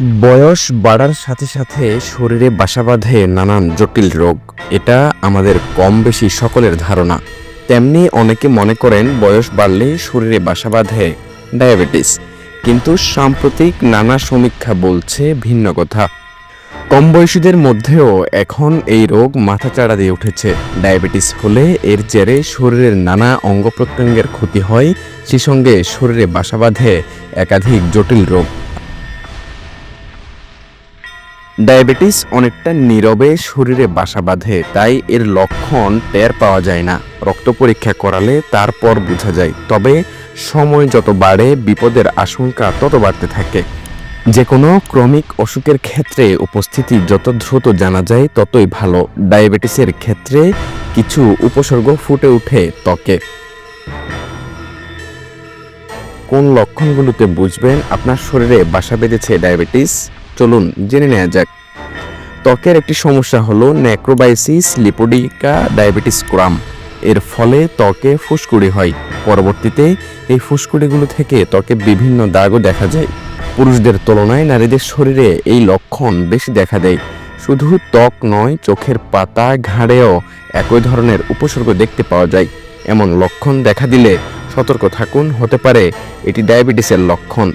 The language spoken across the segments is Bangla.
বয়স বাড়ার সাথে সাথে শরীরে বাসা বাঁধে নানান জটিল রোগ। এটা আমাদের কম বেশি সকলের ধারণা। তেমনি অনেকে মনে করেন বয়স বাড়লে শরীরে বাসা বাঁধে ডায়াবেটিস। কিন্তু সাম্প্রতিক নানা সমীক্ষা বলছে ভিন্ন কথা। কম বয়সীদের মধ্যেও এখন এই রোগ মাথাচাড়া দিয়ে উঠেছে। ডায়াবেটিস হলে এর জেরে শরীরের নানা অঙ্গ প্রত্যঙ্গের ক্ষতি হয়। সেই সঙ্গে শরীরে বাসা বাঁধে একাধিক জটিল রোগ। ডায়াবেটিস অনেকটা নীরবে শরীরে বাসা বাঁধে, তাই এর লক্ষণ টের পাওয়া যায় না। রক্ত পরীক্ষা করালে তারপর বোঝা যায়, তবে সময় যত বাড়ে, বিপদের আশঙ্কা তত বাড়তে থাকে। যে কোনো ক্রমিক অসুখের ক্ষেত্রে উপস্থিতি যত দ্রুত জানা যায়, ততই ভালো। ডায়াবেটিসের ক্ষেত্রে কিছু উপসর্গ ফুটে ওঠে ত্বকে। কোন লক্ষণগুলোতে বুঝবেন? আপনার শরীরে বাসা বেঁধেছে ডায়াবেটিস? চলুন জেনে নেওয়া যাক। ত্বকের একটি সমস্যা হলো নেক্রোবাইসিস লিপোডিকা, ডায়াবেটিস, ক্রাম। এর ফলে ত্বকে ফুসকুড়ি হয়। পরবর্তীতে এই ফুসকুড়িগুলো থেকে ত্বকে বিভিন্ন দাগও দেখা যায়। পুরুষদের তুলনায় নারীদের শরীরে এই লক্ষণ বেশি দেখা দেয়। শুধু ত্বক নয়, চোখের পাতা, ঘাড়েও একই ধরনের উপসর্গ দেখতে পাওয়া যায়। এমন লক্ষণ দেখা দিলে সতর্ক থাকুন, হতে পারে এটি ডায়াবেটিসের লক্ষণ।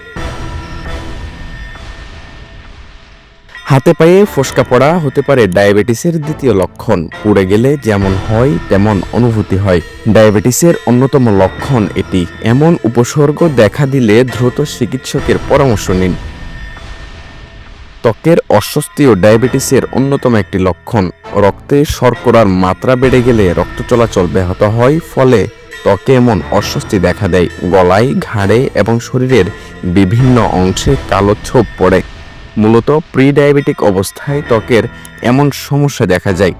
হাতে পায়ে ফোসকা পড়া হতে পারে ডায়াবেটিসের দ্বিতীয় লক্ষণ। পুড়ে গেলে যেমন হয়, তেমন অনুভূতি হয়। ডায়াবেটিসের অন্যতম লক্ষণ এটি। এমন উপসর্গ দেখা দিলে দ্রুত চিকিৎসকের পরামর্শ নিন। ত্বকের অস্বস্তিও ডায়াবেটিসের অন্যতম একটি লক্ষণ। রক্তে শর্করার মাত্রা বেড়ে গেলে রক্ত চলাচল ব্যাহত হয়, ফলে ত্বকে এমন অস্বস্তি দেখা দেয়। গলায়, ঘাড়ে এবং শরীরের বিভিন্ন অংশে কালো ছোপ পড়ে। মূলত প্রি ডায়াবেটিক অবস্থায় ত্বকের এমন সমস্যা দেখা যায়।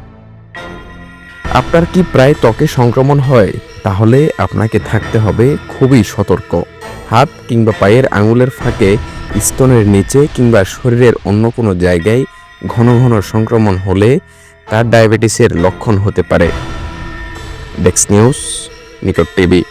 আপনার কি প্রায় ত্বকে সংক্রমণ হয়? তাহলে আপনাকে থাকতে হবে খুবই সতর্ক। হাত কিংবা পায়ের আঙুলের ফাঁকে, স্তনের নিচে কিংবা শরীরের অন্য কোনো জায়গায় ঘন ঘন সংক্রমণ হলে তার ডায়াবেটিসের লক্ষণ হতে পারে। ডেক্স নিউজ, নিকট টিভি।